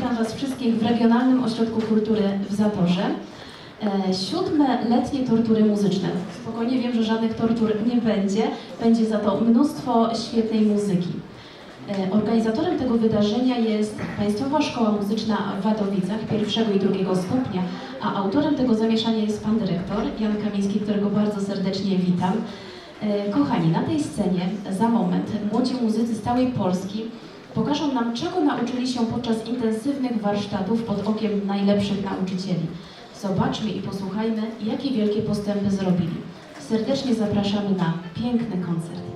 witam Was wszystkich w Regionalnym Ośrodku Kultury w Zatorze. E, Siódme letnie tortury muzyczne. Spokojnie wiem, że żadnych tortur nie będzie. Będzie za to mnóstwo świetnej muzyki. E, Organizatorem tego wydarzenia jest Państwowa Szkoła Muzyczna w Wadowicach pierwszego i drugiego stopnia, a autorem tego zamieszania jest Pan Dyrektor Jan Kamiński, którego bardzo serdecznie witam. E, Kochani, na tej scenie za moment młodzi muzycy z całej Polski pokażą nam, czego nauczyli się podczas intensywnych warsztatów pod okiem najlepszych nauczycieli. Zobaczmy i posłuchajmy, jakie wielkie postępy zrobili. Serdecznie zapraszamy na piękny koncert.